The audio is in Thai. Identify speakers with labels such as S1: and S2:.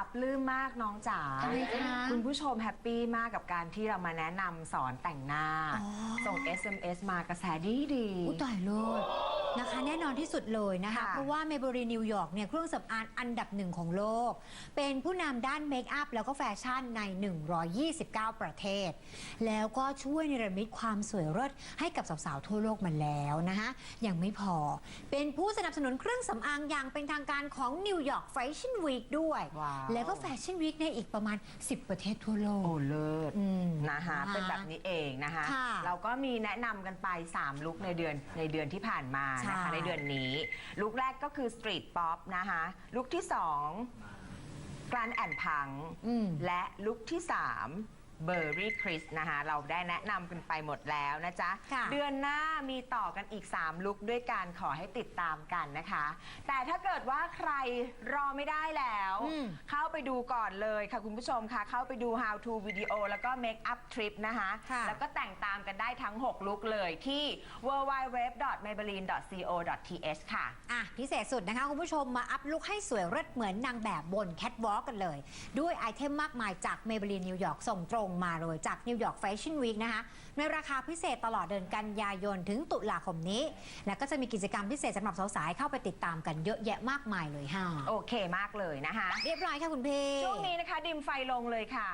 S1: ลับปลื้มมากน้องจ๋า
S2: ทำไมคะ
S1: คุณผู้ชมแฮปปี้มากกับการที่เรามาแนะนำสอนแต่งหน้า
S2: อ๋อ
S1: ส่ง SMS มากระแสดีดี
S2: อุ้ยตายเลย นะคะแน่นอนที่สุดเลยนะคะ
S1: ค่ะ
S2: เพราะว่าเมเบรีนิวยอร์กเนี่ยเครื่องสำอางอันดับหนึ่งของโลก เป็นผู้นำด้านเมคอัพแล้วก็แฟชั่นใน 129 ประเทศ แล้วก็ช่วยเนรมิตความสวยเลิศให้กับสาวๆ ทั่วโลกมาแล้วนะคะ ยังไม่พอ เป็นผู้สนับสนุนเครื่องสำอางอย่างเป็นทางการของนิวยอร์กแฟชั่นวีคด้วย
S1: ว้าว
S2: แล้วก็แฟชั่นวีคในอีกประมาณ 10 ประเทศทั่วโล
S1: โอ้
S2: ก
S1: เลิศ
S2: อืม
S1: นะคะ
S2: นะคะ
S1: เป็นแบบนี้เองนะคะ
S2: ค่ะ
S1: เราก็มีแนะนำกันไป 3 ลุคในเดือนในเดือนที่ผ่านมานะคะ
S2: ใช่
S1: ในเดือนนี้ลุคแรกก็คือสตรีทป๊อปนะคะลุคที่ 2กรันแอนพัง
S2: อืม
S1: และลุคที่ 3 เบอร์รี่คริสนะคะ เราได้แนะนำกันไปหมดแล้วนะจ๊ะ
S2: ค่ะ
S1: เดือนหน้ามีต่อกันอีก 3 ลุคด้วยการขอให้ติดตามกันนะคะ แต่ถ้าเกิดว่าใครรอไม่ได้แล้ว
S2: อืม
S1: เข้าไปดูก่อนเลยค่ะคุณผู้ชมค่ะ เข้าไปดู how to วิดีโอแล้วก็ make up trip นะคะ
S2: ค่ะ
S1: แล้วก็แต่งตามกันได้ทั้ง 6 ลุคเลยที่ www.maybelline.co.th ค่ะ
S2: อะ พิเศษสุดนะคะ คุณผู้ชมมาอัพลุคให้สวยเลิศเหมือนนางแบบบนแคทวอล์กกันเลย ด้วยไอเทมมากมายจาก Maybelline New York ส่งตรงมาเลยจาก New York Fashion Week นะคะในราคาพิเศษตลอดเดือนกันยายนถึงตุลาคมนี้ และก็จะมีกิจกรรมพิเศษสำหรับสาวๆให้เข้าไปติดตามกันเยอะแยะมากมายเลยค่ะ
S1: โอเคมากเลยนะคะ
S2: เรียบร้อยค่ะคุณพี่
S1: ช่วงนี้นะคะดิมไฟลงเลยค่ะ